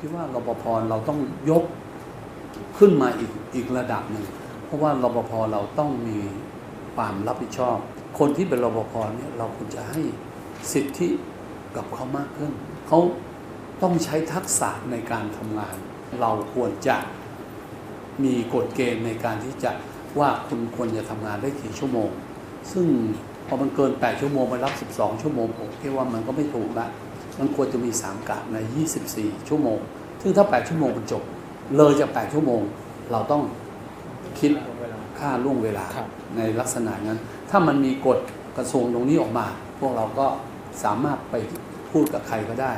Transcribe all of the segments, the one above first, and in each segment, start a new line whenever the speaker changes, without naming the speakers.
คิดว่ารปภเราต้องยกขึ้นมาอีกอีกระดับหนึ่งเพราะว่ารปภเราต้องมีความรับผิดชอบ คนที่เป็นรปภเนี่ยเราควรจะให้สิทธิกับเขามากขึ้นเขาต้องใช้ทักษะในการทำงาน เราควรจะมีกฎเกณฑ์ในการที่จะว่าคุณควรจะทำงานได้กี่ชั่วโมง ซึ่งพอมันเกิน 8 ชั่วโมงไปรับ 12 ชั่วโมงผมคิดว่ามันก็ไม่ถูกละ มันควรจะมี3กะใน 24 ชั่วโมง ซึ่งถ้า 8 ชั่วโมงมันจบ เลยจาก 8 ชั่วโมง เราต้องคิดค่าล่วงเวลา
ครับ
ในลักษณะนั้น ถ้ามันมีกฎกระทรวงตรงนี้ออกมา พวกเราก็สามารถไปพูดกับใครก็ได้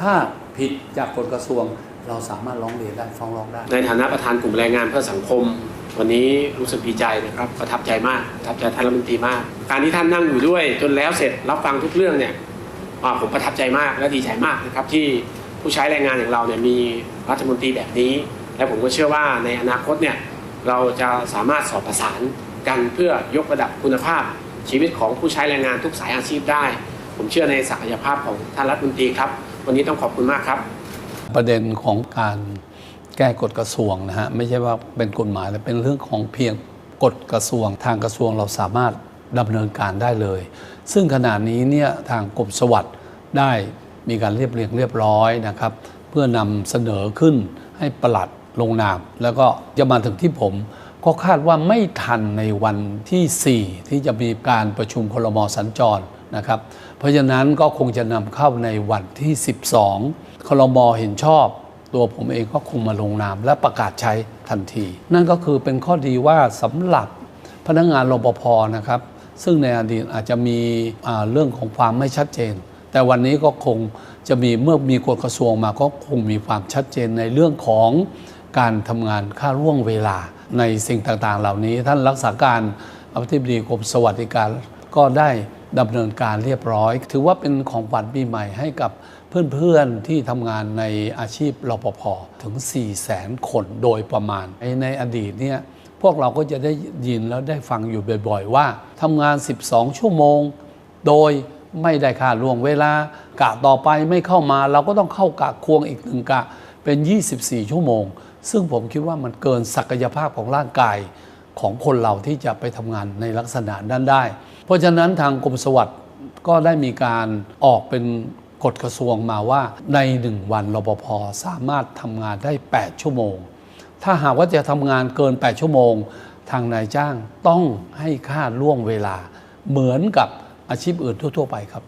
ถ้าผิดจากกฎกระทรวง เราสามารถร้องเรียนได้ฟ้องร้องได้
ในฐานะประธานกลุ่มแรงงานเพื่อสังคม วันนี้รู้สึกดีใจนะครับประทับใจมากประทับใจท่านรัฐมนตรีมาก การที่ท่านนั่งอยู่ด้วย จนแล้วเสร็จรับฟังทุกเรื่องเนี่ยอ่า ผมประทับใจมากและดีใจมากนะครับที่ผู้ใช้แรงงานอย่างเราเนี่ยมีรัฐมนตรีแบบนี้ และผมก็เชื่อว่าในอนาคตเนี่ยเราจะสามารถสอบประสานกันเพื่อยกระดับคุณภาพชีวิตของผู้ใช้แรงงานทุกสายอาชีพได้ ผมเชื่อในศักยภาพของท่านรัฐมนตรีครับ วันนี้ต้องขอบคุณมากครับ
ประเด็นของการแก้กฎกระทรวงนะฮะไม่ใช่ว่าเป็นกฎหมายแต่เป็นเรื่องของเพียงกฎกระทรวง ทางกระทรวงเราสามารถดำเนินการได้เลย ซึ่งขณะนี้เนี่ยทางกรมสวัสดิ์ ได้มีการเรียบเรียงเรียบร้อยนะครับ เพื่อนำเสนอขึ้นให้ประหลัดลงนาม แล้วก็จะมาถึงที่ผม ก็คาดว่าไม่ทันในวันที่ 4 ที่จะมีการประชุมคลมสัญจรนะครับ เพราะฉะนั้นก็คงจะนำเข้าในวันที่ 12คลมเห็นชอบ ตัวผมเองก็คงมาลงนาม และประกาศใช้ทันที นั่นก็คือเป็นข้อดีว่าสำหรับพนักงานรปภนะครับ ซึ่งในอดีตอาจจะมีเรื่องของความไม่ชัดเจน แต่วันนี้ก็คงจะมีเมื่อมีกฎกระทรวงมาก็คงมีความชัดเจนในเรื่องของการทำงานค่าร่วงเวลาในสิ่งต่างๆ เหล่านี้ ท่านรักษาการอธิบดีกรมสวัสดิการก็ได้ดำเนินการเรียบร้อย ถือว่าเป็นของขวัญปีใหม่ให้กับเพื่อนๆที่ทำงานในอาชีพรปภถึง 4 0 0แสนคนโดยประมาณ ในอดีตเนี่ยพวกเราก็จะได้ยินแล้วได้ฟังอยู่บ่อย ๆ ว่าทำงาน 12 ชั่วโมง โดย ไม่ได้ค่าล่วงเวลากะต่อไปไม่เข้ามา เราก็ต้องเข้ากะควงอีกหนึ่งกะเป็น 24 ชั่วโมง ซึ่งผมคิดว่ามันเกินศักยภาพของร่างกายของคนเราที่จะไปทำงานในลักษณะนั้นได้ เพราะฉะนั้นทางกรมสวัสดิ์ก็ได้มีการออกเป็นกฎกระทรวงมาว่าในหนึ่งวันรปภสามารถทำงานได้ 8 ชั่วโมง ถ้าหากว่าจะทำงานเกิน 8 ชั่วโมง ทางนายจ้างต้องให้ค่าล่วงเวลาเหมือนกับ อาชีพอื่นทั่ว ๆ ไปครับ